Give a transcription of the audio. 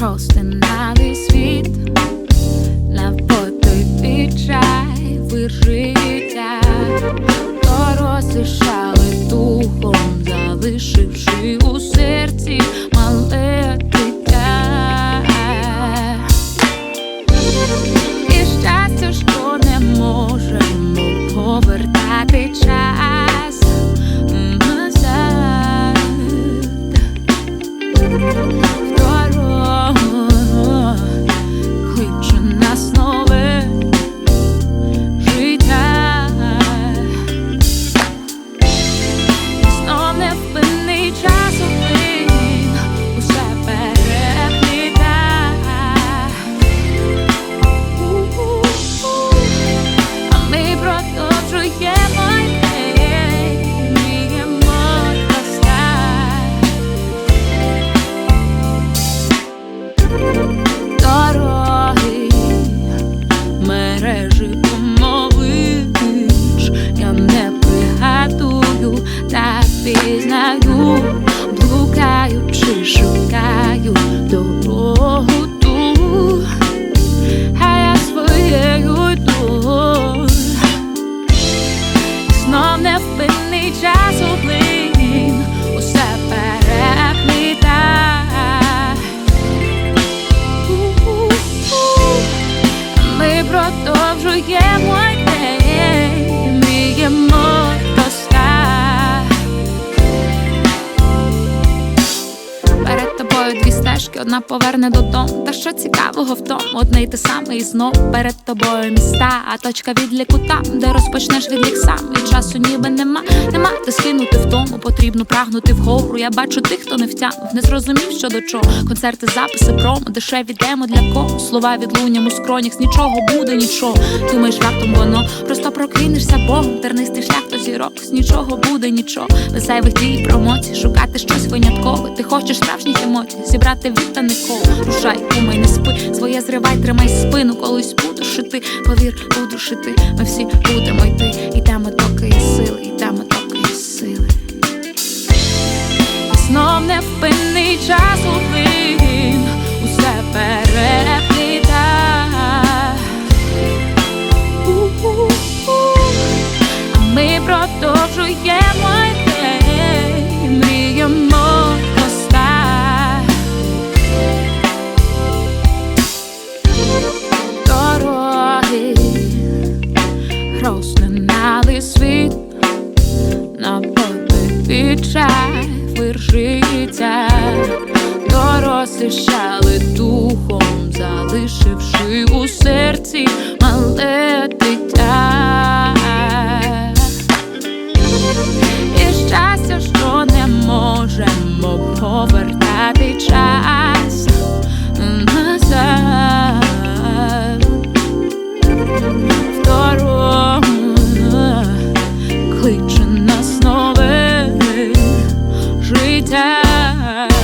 Розтинавий світ навпоту під чай виржи. впізнаю, блукаючи, шукаю дорогу ту, а я своєю йду, знов не впинний часу. Стежки, одна поверне додому. Та що цікавого в тому, одне й те саме і знов перед тобою міста, а точка відліку там, де розпочнеш відлік сам. І часу ніби нема, нема де скинути в тому. Потрібно прагнути вгору. Я бачу тих, хто не втягнув, не зрозумів, що до чого. Концерти, записи, промо, дешеві демо для кого. Слова відлунням у скронях, з нічого буде, нічого. Думаєш, раптом воно просто прокинешся Богом, тернистий шлях до зірок, з нічого буде, нічого. Без зайвих дій промоцій, шукати щось виняткове. Ти хочеш справжніх емоцій, зібрати віддане коло. Рушай, думай, не спи, своє зривай, тримай спину, колись буду шити, повір, буду шити. Ми всі будемо йти, йдемо, доки є сили, йдемо, доки є сили. І знов невпинний час у плин, усе перепліта. У-у-у. А ми продовжуємо йти, мріємо розминали світ на потипі чай вершиться, дорослішали духом, залишивши у серці мале every time.